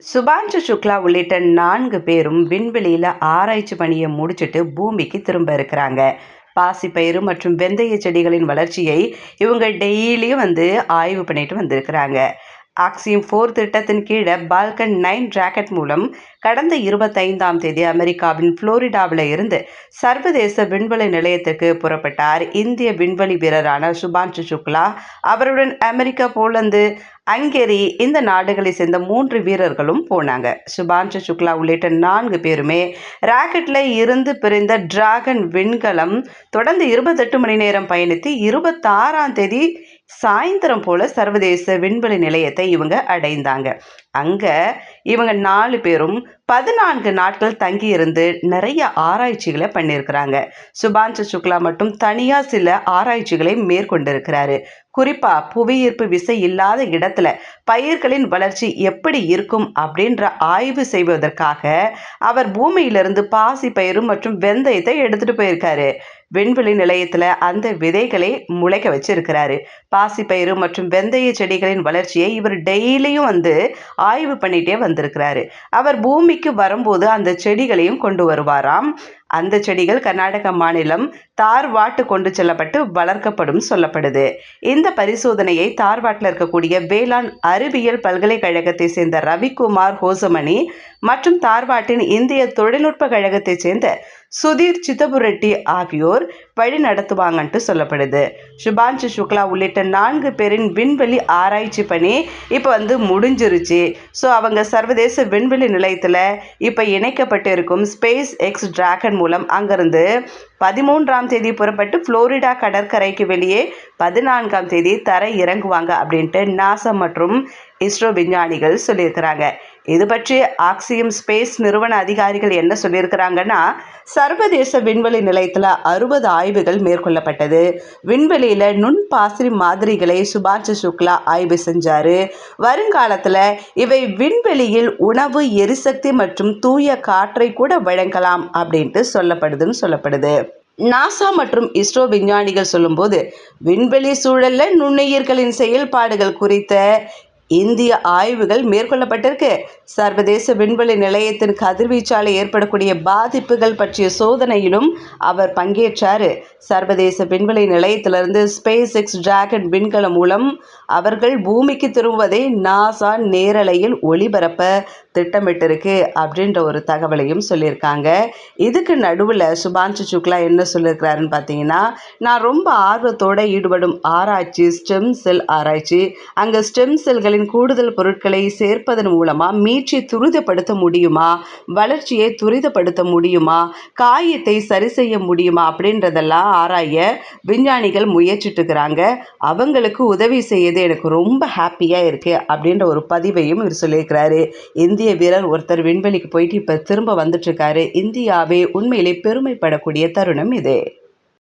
சுபான்ஷு சுக்லா உள்ளிட்ட நான்கு பேரும் விண்வெளியில் ஆராய்ச்சி பணியை முடிச்சிட்டு பூமிக்கு திரும்ப இருக்கிறாங்க. பாசிப்பயிறு மற்றும் வெந்தய செடிகளின் வளர்ச்சியை இவங்க டெய்லியும் வந்து ஆய்வு பண்ணிட்டு வந்திருக்கிறாங்க. ஆக்சியம் போர் திட்டத்தின் கீழே பால்கன் நைன் ராக்கெட் மூலம் கடந்த இருபத்தைந்தாம் தேதி அமெரிக்காவின் புளோரிடாவில் இருந்து சர்வதேச விண்வெளி நிலையத்துக்கு புறப்பட்டார். இந்திய விண்வெளி வீரரான சுபான்ஷு சுக்லா அவருடன் அமெரிக்கா போலந்து அங்கேரி இந்த நாடுகளை சேர்ந்த மூன்று வீரர்களும் போனாங்க. சுபான்ஷு சுக்லா உள்ளிட்ட நான்கு பேருமே ராக்கெட்டில் இருந்து பிரிந்த டிராகன் விண்கலம் தொடர்ந்து இருபத்தெட்டு மணி நேரம் பயணித்து இருபத்தாறாம் தேதி சாயந்தரம் போல சர்வதேச விண்வெளி நிலையத்தை இவங்க அடைந்தாங்க. அங்கே இவங்க நாலு பேரும் பதினான்கு நாட்கள் தங்கியிருந்து நிறைய ஆராய்ச்சிகளை பண்ணியிருக்கிறாங்க. சுபாஞ்ச சுக்லா மட்டும் தனியாக சில ஆராய்ச்சிகளை மேற்கொண்டிருக்கிறாரு. குறிப்பாக புவியீர்ப்பு விசை இல்லாத இடத்துல பயிர்களின் வளர்ச்சி எப்படி இருக்கும் அப்படின்ற ஆய்வு செய்வதற்காக அவர் பூமியிலிருந்து பாசி பயிரும் மற்றும் வெந்தயத்தை எடுத்துகிட்டு போயிருக்காரு. விண்வெளி நிலையத்தில் அந்த விதைகளை முளைக்க வச்சிருக்கிறாரு. பாசிப்பயிறு மற்றும் வெந்தய செடிகளின் வளர்ச்சியை இவர் டெய்லியும் வந்து ஆய்வு பண்ணிகிட்டே வந்திருக்கிறாரு. அவர் பூமிக்கு வரும்போது அந்த செடிகளையும் கொண்டு வருவாராம். அந்த செடிகள் கர்நாடக மாநிலம் தார்வாட்டு கொண்டு செல்லப்பட்டு வளர்க்கப்படும் சொல்லப்படுது. இந்த பரிசோதனையை தார்வாட்டில் இருக்கக்கூடிய வேளாண் அறிவியல் பல்கலைக்கழகத்தை சேர்ந்த ரவிக்குமார் ஹோசமணி மற்றும் தார்வாட்டின் இந்திய தொழில்நுட்ப கழகத்தை சேர்ந்த சுதீர் சித்தபுரெட்டி ஆகியோர் வழி நடத்துவாங்கன்ட்டு சொல்லப்படுது. சுபான்ஷு சுக்லா உள்ளிட்ட நான்கு பேரின் விண்வெளி ஆராய்ச்சி பணி இப்போ வந்து முடிஞ்சிருச்சு. ஸோ அவங்க சர்வதேச விண்வெளி நிலையத்தில் இப்போ இணைக்கப்பட்டு இருக்கும் ஸ்பேஸ் எக்ஸ் டிராகன் மூலம் அங்கிருந்து பதிமூன்றாம் தேதி புறப்பட்டு புளோரிடா கடற்கரைக்கு வெளியே பதினான்காம் தேதி தர இறங்குவாங்க அப்படின்ட்டு நாசா மற்றும் இஸ்ரோ விஞ்ஞானிகள் சொல்லியிருக்கிறாங்க. இது பற்றி ஆக்சியம் ஸ்பேஸ் நிறுவன அதிகாரிகள் என்ன சொல்லியிருக்கிறாங்கன்னா சர்வதேச விண்வெளி நிலையத்தில் அறுபது ஆய்வுகள் மேற்கொள்ளப்பட்டது. விண்வெளியில் நுண் பாசிரி மாதிரிகளை சுபாஷ் சுக்லா ஆய்வு செஞ்சார். வருங்காலத்தில் இவை விண்வெளியில் உணவு எரிசக்தி மற்றும் தூய காற்றை கூட வழங்கலாம் அப்படின்ட்டு சொல்லப்படுதுன்னு சொல்லப்படுது. நாசா மற்றும் இஸ்ரோ விஞ்ஞானிகள் சொல்லும்போது விண்வெளி சூழலில் நுண்ணுயிர்களின் செயல்பாடுகள் குறித்த இந்திய ஆய்வுகள் மேற்கொள்ளப்பட்டிருக்கு. சர்வதேச விண்வெளி நிலையத்தின் கதிர்வீச்சால் ஏற்படக்கூடிய பாதிப்புகள் பற்றிய சோதனையிலும் அவர் பங்கேற்றார். சர்வதேச விண்வெளி நிலையத்திலிருந்து ஸ்பேஸ் எக்ஸ் டிராகன் விண்கலம் மூலம் அவர்கள் பூமிக்கு திரும்புவதை நாசா நேரலையில் ஒளிபரப்ப திட்டமிட்டிருக்கு அப்படின்ற ஒரு தகவலையும் சொல்லியிருக்காங்க. இதுக்கு நடுவில் சுபான்ஷு சுக்லா என்ன சொல்லியிருக்கிறாருன்னு பார்த்தீங்கன்னா நான் ரொம்ப ஆர்வத்தோடு ஈடுபடும் ஆராய்ச்சி ஸ்டெம் செல் ஆராய்ச்சி. அங்கே ஸ்டெம் செல்களின் கூடுதல் பொருட்களை சேர்ப்பதன் மூலமாக மீட்சி துரிதப்படுத்த முடியுமா? வளர்ச்சியை துரிதப்படுத்த முடியுமா? காயத்தை சரி செய்ய முடியுமா? அப்படின்றதெல்லாம் ஆராய விஞ்ஞானிகள் முயற்சிட்டுக்கிறாங்க அவங்களுக்கு உதவி செய்யது எனக்கு ரொம்ப ஹாப்பியாக இருக்குது அப்படின்ற ஒரு பதிவையும் இவர் சொல்லியிருக்கிறாரு. இந்திய வீரர் ஒருத்தர் விண்வெளிக்கு போயிட்டு இப்போ திரும்ப வந்துட்டுருக்காரு. இந்தியாவே உண்மையிலே பெருமைப்படக்கூடிய தருணம் இது.